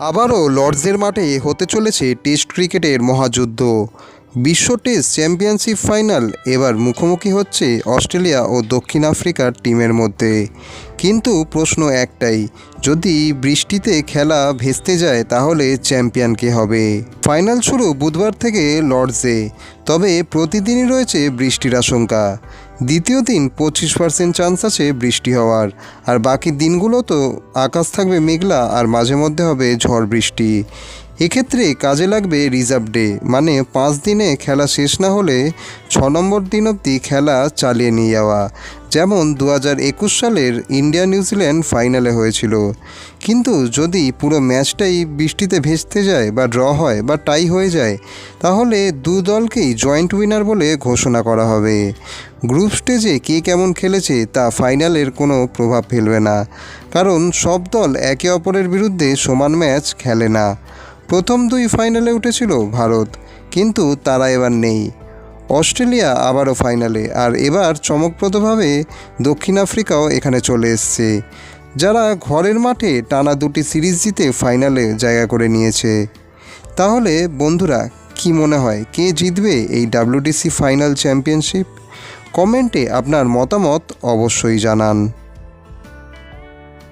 আবারও লর্ডসের মাঠে হতে চলেছে টেস্ট ক্রিকেটের মহাযুদ্ধ। বিশ্ব টেস্ট চ্যাম্পিয়নশিপ ফাইনাল এবার মুখোমুখি হচ্ছে অস্ট্রেলিয়া ও দক্ষিণ আফ্রিকার টিমের মধ্যে। কিন্তু প্রশ্ন একটাই, যদি বৃষ্টিতে খেলা ভেস্তে যায় তাহলে চ্যাম্পিয়ন কে হবে? ফাইনাল শুরু বুধবার থেকে লর্ডসে, তবে প্রতিদিনই রয়েছে বৃষ্টির আশঙ্কা। দ্বিতীয় দিন পঁচিশ পার্সেন্ট চান্স আছে বৃষ্টি হওয়ার, আর বাকি দিনগুলো তো আকাশ থাকবে মেঘলা আর মাঝে মধ্যে হবে ঝড় বৃষ্টি। এক্ষেত্রে কাজে লাগবে রিজার্ভ ডে মানে পাঁচ দিনে খেলা শেষ না হলে ছ নম্বর দিন অবধি খেলা চালিয়ে নিয়ে যাওয়া, যেমন দু একুশ সালের ইন্ডিয়া নিউজিল্যান্ড ফাইনালে হয়েছিল। কিন্তু যদি পুরো ম্যাচটাই বৃষ্টিতে ভেস্তে যায় বা ড্র হয় বা টাই হয়ে যায়, তাহলে দু দলকেই জয়েন্ট উইনার বলে ঘোষণা করা হবে। গ্রুপ স্টেজে কে কেমন খেলেছে তা ফাইনালের কোনো প্রভাব ফেলবে না, কারণ সব দল একে অপরের বিরুদ্ধে সমান ম্যাচ খেলে না। প্রথম দুই ফাইনালে উঠেছিল ভারত, কিন্তু তারা এবার নেই। অস্ট্রেলিয়া আবারও ফাইনালে, আর এবার চমকপ্রদভাবে দক্ষিণ আফ্রিকাও এখানে চলে এসছে। যারা ঘরের মাঠে টানা দুটি সিরিজ জিতে ফাইনালে জায়গা করে নিয়েছে। তাহলে বন্ধুরা, কি মনে হয়, কে জিতবে এই ডাব্লিউটিসি ফাইনাল চ্যাম্পিয়নশিপ? কমেন্টে আপনার মতামত অবশ্যই জানান।